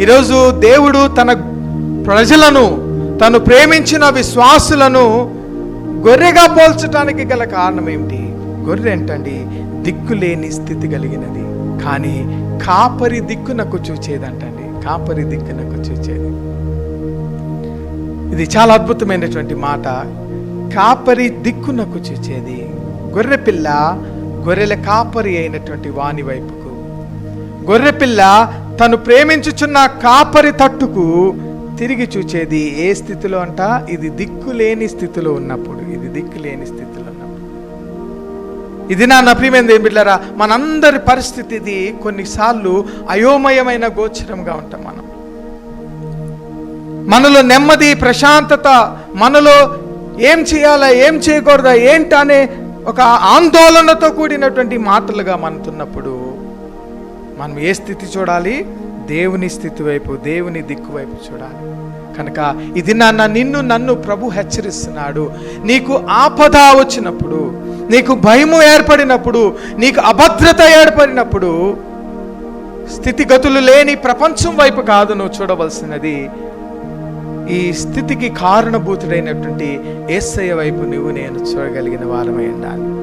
ఈరోజు దేవుడు తన ప్రజలను తను ప్రేమించిన విశ్వాసులను గొర్రెగా పోల్చడానికి గల కారణం ఏమిటి? గొర్రె ఏంటండి? దిక్కులేని స్థితి కలిగినది. కానీ కాపరి దిక్కునకు చూచేదంటండి. కాపరి దిక్కునకు చూచేది. ఇది చాలా అద్భుతమైనటువంటి మాట. కాపరి దిక్కునకు చూచేది. గొర్రె పిల్ల గొర్రెల కాపరి అయినటువంటి వాని వైపుకు. గొర్రెపిల్ల తను ప్రేమించుచున్న కాపరి తట్టుకు తిరిగి చూచేది ఏ స్థితిలో అంట? ఇది దిక్కులేని స్థితిలో ఉన్నప్పుడు. ఇది దిక్కులేని స్థితిలో ఉన్నప్పుడు. ఇది నా ప్రియమైన ఏం బిడ్డారా మనందరి పరిస్థితి ఇది. కొన్నిసార్లు అయోమయమైన గోచరంగా ఉంటాం మనం. మనలో నెమ్మది ప్రశాంతత మనలో ఏం చేయాలా ఏం చేయకూడదా ఏంటి అనే ఒక ఆందోళనతో కూడినటువంటి మాటలుగా మనతున్నప్పుడు మనం ఏ స్థితి చూడాలి? దేవుని స్థితి వైపు దేవుని దిక్కు వైపు చూడాలి. కనుక ఇది నాన్న నిన్ను నన్ను ప్రభు హెచ్చరిస్తున్నాడు. నీకు ఆపద వచ్చినప్పుడు నీకు భయము ఏర్పడినప్పుడు నీకు అభద్రత ఏర్పడినప్పుడు స్థితిగతులు లేని ప్రపంచం వైపు కాదు నువ్వు చూడవలసినది. ఈ స్థితికి కారణభూతుడైనటువంటి ఏసయ్య వైపు నువ్వు నేను చూడగలిగిన వారమై ఉండాలి.